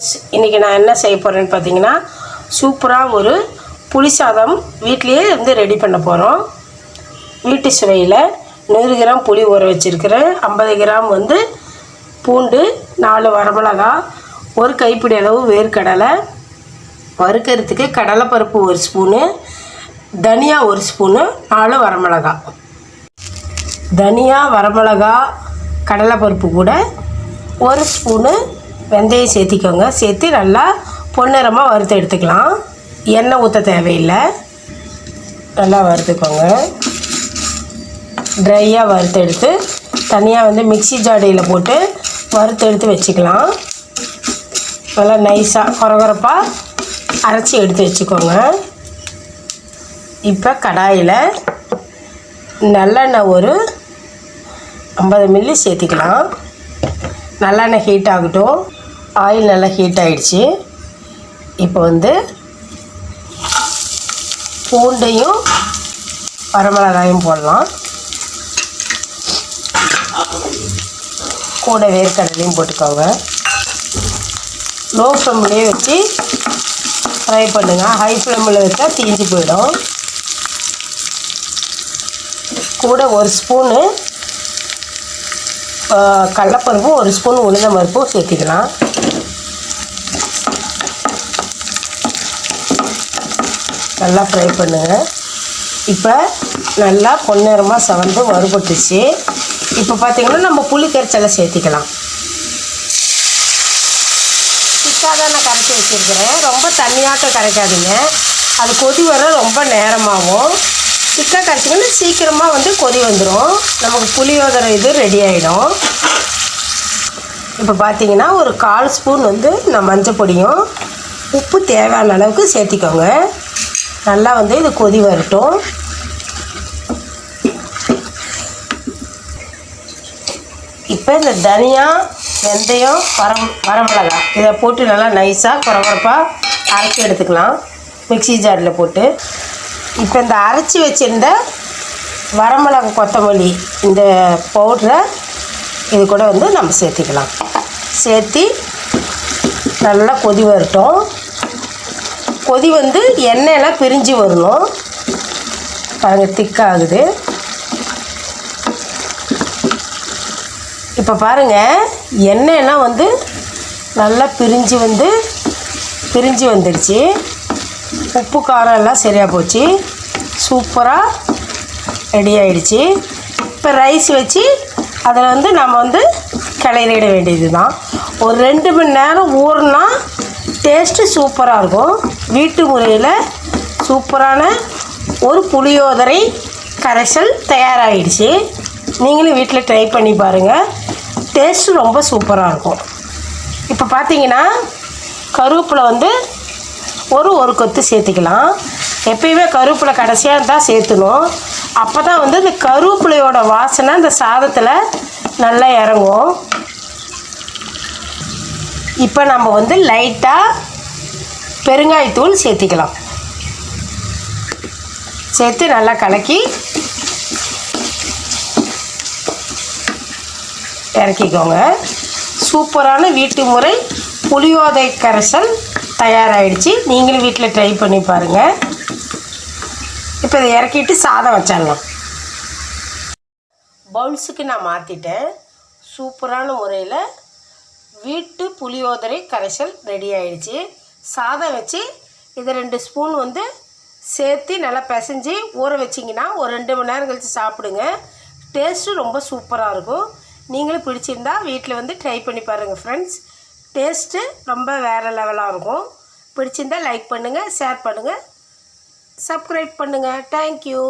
இன்றைக்கி நான் என்ன செய்ய போகிறேன்னு பார்த்தீங்கன்னா சூப்பராக ஒரு புளி சாதம் வீட்லேயே வந்து ரெடி பண்ண போகிறோம் வீட்டு சுவையில் நூறு கிராம் புளி ஊற வச்சுருக்கிறேன். ஐம்பது கிராம் வந்து பூண்டு நாலு வரமிளகா ஒரு கைப்பிடி அளவு வேர்க்கடலை. வறுக்கிறதுக்கு கடலைப்பருப்பு ஒரு ஸ்பூனு தனியா ஒரு ஸ்பூனு நாலு வரமிளகா. தனியா வரமிளகா கடலைப்பருப்பு கூட ஒரு ஸ்பூனு வெந்தயம் சேர்த்திக்கோங்க. சேர்த்து நல்லா பொன்னிறமாக வறுத்து எடுத்துக்கலாம். எண்ணெய் ஊற்ற தேவையில்லை. நல்லா வறுத்துக்கோங்க. ட்ரையாக வறுத்து எடுத்து தனியாக வந்து மிக்ஸி ஜாடியில் போட்டு வறுத்து எடுத்து வச்சுக்கலாம். நல்லா நைஸாக குறகுறப்பாக அரைச்சி எடுத்து வச்சுக்கோங்க. இப்போ கடாயில் நல்லெண்ணெய் ஒரு ஐம்பது மில்லி சேர்த்திக்கலாம். நல்லெண்ணெய் ஹீட் ஆகட்டும். ஆயில் நல்லா ஹீட் ஆகிடுச்சி இப்போ வந்து பூண்டையும் வரமிளகாயும் போடலாம். கூட வேர்க்கடலையும் போட்டுக்கோங்க. லோ ஃப்ளேம்லேயே வச்சு ஃப்ரை பண்ணுங்கள் ஹை ஃப்ளேமில் வச்சா தீஞ்சு போயிடும். கூட ஒரு ஸ்பூனு கடலப்பருப்பும் ஒரு ஸ்பூன் உளுந்த பருப்பும் சேர்த்துக்கலாம். நல்லா ஃப்ரை பண்ணுங்கள் இப்போ நல்லா பொன்னிறமாக செவந்து வறுபட்டுச்சு. இப்போ பார்த்தீங்கன்னா நம்ம புளி கரைச்சலை சேர்த்திக்கலாம். திக்காக தான் நான் கரைச்சி வச்சுருக்கிறேன். ரொம்ப தண்ணியாட்டம் கரைக்காதீங்க. அது கொதி வர ரொம்ப நேரமாகும். திக்காக கரைச்சிங்கன்னா சீக்கிரமாக வந்து கொதி வந்துடும் நமக்கு புளியோதரை இது ரெடி ஆகிடும் இப்போ பார்த்தீங்கன்னா ஒரு கால் ஸ்பூன் வந்து நான் மஞ்சள் பொடியும் உப்பு தேவையான அளவுக்கு சேர்த்திக்கோங்க. நல்லா வந்து இது கொதி வரட்டும். இப்போ இந்த தனியா வெந்தயம் வரம் வரமிளகா இதை போட்டு நல்லா நைஸாக குறகுறப்பாக அரைச்சி எடுத்துக்கலாம். மிக்ஸி ஜாரில் போட்டு. இப்போ இந்த அரைச்சி வச்சுருந்த வரமிளகா கொத்தமல்லி இந்த பவுட்ரை இது கூட வந்து நம்ம சேர்த்திக்கலாம். சேர்த்தி நல்லா கொதி வரட்டும். கொதி வந்து எண்ணெயெல்லாம் பிரிஞ்சு வரணும். பாருங்கள் திக்காகுது இப்போ பாருங்கள் எண்ணெயெல்லாம் வந்து நல்லா பிரிஞ்சு வந்து பிரிஞ்சு வந்துடுச்சு. உப்பு காரம் எல்லாம் சரியாக போச்சு. சூப்பராக ரெடி ஆகிடுச்சு இப்போ ரைஸ் வச்சு அதில் வந்து நம்ம வந்து கிளறிட வேண்டியது தான் ஒரு ரெண்டு மணி நேரம் ஊறினா டேஸ்ட்டு சூப்பராக இருக்கும். வீட்டு முறையில் சூப்பரான ஒரு புளியோதரை கரைசல் தயாராகிடுச்சு நீங்களும் வீட்டில் ட்ரை பண்ணி பாருங்கள் டேஸ்ட்டு ரொம்ப சூப்பராக இருக்கும். இப்போ பார்த்தீங்கன்னா கருவேப்பிலை வந்து ஒரு ஒரு கொத்து சேர்த்துக்கலாம். எப்பயுமே கருவேப்பிலை கடைசியாக தான் சேர்த்துணும். அப்போ தான் வந்து இந்த கருவேப்பிலையோட வாசனை அந்த சாதத்தில் நல்லா இறங்கும். இப்போ நம்ம வந்து லைட்டாக பெருங்காயத்தூள் சேர்த்திக்கலாம். சேர்த்து நல்லா கலக்கி இறக்கிக்கோங்க. சூப்பரான வீட்டு முறை புளியோதை கரைசல் தயாராகிடுச்சு நீங்களும் வீட்டில் ட்ரை பண்ணி பாருங்கள் இப்போ இதை இறக்கிட்டு சாதம் வச்சிடலாம். பவுல்ஸுக்கு நான் மாற்றிட்டேன் சூப்பரான முறையில் வீட்டு புளியோதரை கரைசல் ரெடி ஆயிடுச்சு. சாதம் வச்சு இதை ரெண்டு ஸ்பூன் வந்து சேர்த்து நல்லா பிசைஞ்சு ஊற வச்சிங்கன்னா ஒரு ரெண்டு மணி நேரம் கழித்து சாப்பிடுங்க. டேஸ்ட்டு ரொம்ப சூப்பராக இருக்கும். நீங்களும் பிடிச்சிருந்தா வீட்டில் வந்து ட்ரை பண்ணி பாருங்கள் ஃப்ரெண்ட்ஸ் டேஸ்ட்டு ரொம்ப வேறு லெவலாக இருக்கும். பிடிச்சிருந்தா லைக் பண்ணுங்கள் ஷேர் பண்ணுங்கள் சப்ஸ்கிரைப் பண்ணுங்கள் தேங்க்யூ